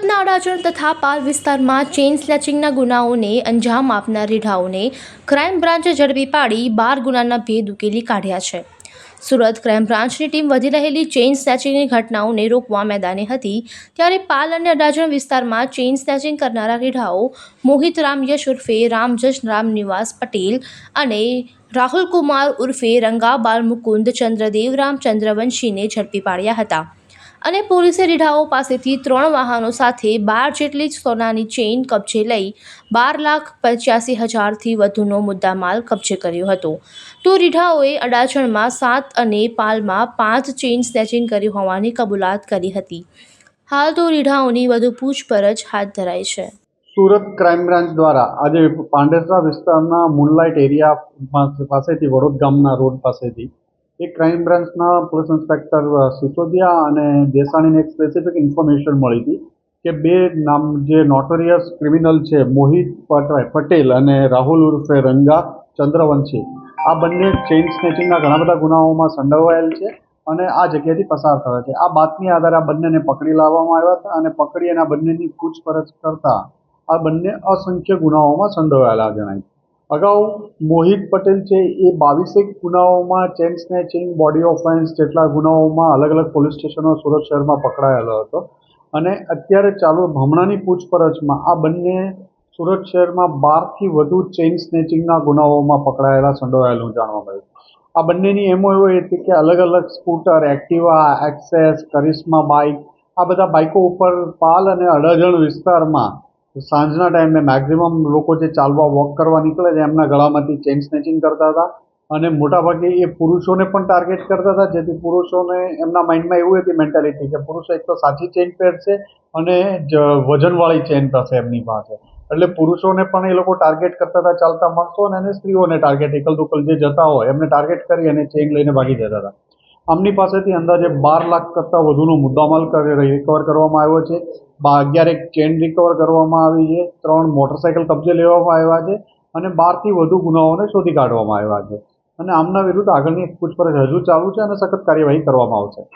સુરતના અડાજણ તથા પાલ વિસ્તારમાં ચેઇન સ્નેચિંગના ગુનાઓને અંજામ આપનાર રીઢાઓને ક્રાઇમ બ્રાન્ચે ઝડપી પાડી બાર ગુનાના ભેદ ઉકેલી કાઢ્યા છે. સુરત ક્રાઇમ બ્રાન્ચની ટીમ વધી રહેલી ચેઇન સ્નેચિંગની ઘટનાઓને રોકવા મેદાને હતી, ત્યારે પાલ અને અડાજણ વિસ્તારમાં ચેઇન સ્નેચિંગ કરનારા રીઢાઓ મોહિત રામ યશ ઉર્ફે રામજશ રામ નિવાસ પટેલ અને રાહુલ કુમાર ઉર્ફે રંગાબાલ મુકુંદ ચંદ્રદેવ રામ, ચંદ્રવંશીને ઝડપી પાડ્યા હતા. અને પોલીસે રીઢાઓ પાસેથી ત્રણ વાહનો સાથે બાર જેટલી જ સોનાની ચેઇન કબજે લઈ બાર લાખ પંચ્યાસી હજારથી વધુનો મુદ્દામાલ કબજે કર્યો હતો. તો રીઢાઓએ અડાજણમાં સાત અને પાલમાં પાંચ ચેઇન સ્નેચિંગ કરી હોવાની કબૂલાત કરી હતી. હાલ તો રીઢાઓની વધુ પૂછપરછ હાથ ધરાઈ છે. સુરત ક્રાઇમ બ્રાન્ચ દ્વારા આજે પાંડેસરા વિસ્તારના મૂનલાઇટ એરિયા પાસે- પાસેથી વડોદ ગામના રોડ પાસેથી એક ક્રાઇમ બ્રાન્ચના પોલીસ ઇન્સ્પેક્ટર સિસોદિયા અને દેસાણીને એક સ્પેસિફિક ઇન્ફોર્મેશન મળી હતી કે બે નામ જે નોટોરિયસ ક્રિમિનલ છે, મોહિત પટરાય પટેલ અને રાહુલ ઉર્ફે રંગા ચંદ્રવંશી, આ બંને ચેઇન સ્નેચિંગના ઘણા બધા ગુનાઓમાં સંડોવાયેલ છે અને આ જગ્યાએથી પસાર થયા છે. આ બાતમી આધારે આ બંનેને પકડી લાવવામાં આવ્યા હતા અને પકડી અને આ બંનેની પૂછપરછ કરતા આ બંને અસંખ્ય ગુનાઓમાં સંડોવાયેલા, જણાય અગાઉ મોહિત પટેલ છે, એ બાવીસેક ગુનાઓમાં ચેન સ્નેચિંગ, બોડી ઓફેન્સ જેટલા ગુનાઓમાં અલગ અલગ પોલીસ સ્ટેશનો સુરત શહેરમાં પકડાયેલો હતો. અને અત્યારે ચાલુ હમણાંની પૂછપરછમાં આ બંને સુરત શહેરમાં બારથી વધુ ચેઇન સ્નેચિંગના ગુનાઓમાં પકડાયેલા સંડોવાયેલું જાણવા મળ્યું. આ બંનેની એમો એવો હતી કે અલગ અલગ scooter, Activa, Access, Karizma bike, આ બધા બાઇકો ઉપર પાલ અને અડજણ વિસ્તારમાં સાંજના ટાઈમે મેક્ઝિમમ લોકો જે ચાલવા વોક કરવા નીકળે છે, એમના ગળામાંથી ચેઇન સ્નેચિંગ કરતા હતા. અને મોટાભાગે એ પુરુષોને પણ ટાર્ગેટ કરતા હતા, જેથી પુરુષોને એમના માઇન્ડમાં એવું હતી મેન્ટાલિટી કે પુરુષો એક તો સાચી ચેઇન પહેરશે અને વજનવાળી ચેઇન થશે એમની પાસે. એટલે પુરુષોને પણ એ લોકો ટાર્ગેટ કરતા હતા, ચાલતા માણસો અને સ્ત્રીઓને ટાર્ગેટ એકલ દુકલ જે જતા હોય એમને ટાર્ગેટ કરી અને ચેઇન લઈને ભાગી જતા હતા. આમની પાસેથી અંદાજે બાર લાખ કરતાં વધુનો મુદ્દામાલ રિકવર કરવામાં આવ્યો છે. અગિયાર એક ચેન રિકવર કરવામાં આવી છે. ત્રણ મોટરસાઇકલ કબજે લેવામાં આવ્યા છે અને બારથી વધુ ગુનાઓને શોધી કાઢવામાં આવ્યા છે. અને આમના વિરુદ્ધ આગળની પૂછપરછ હજુ ચાલુ છે અને સખત કાર્યવાહી કરવામાં આવશે.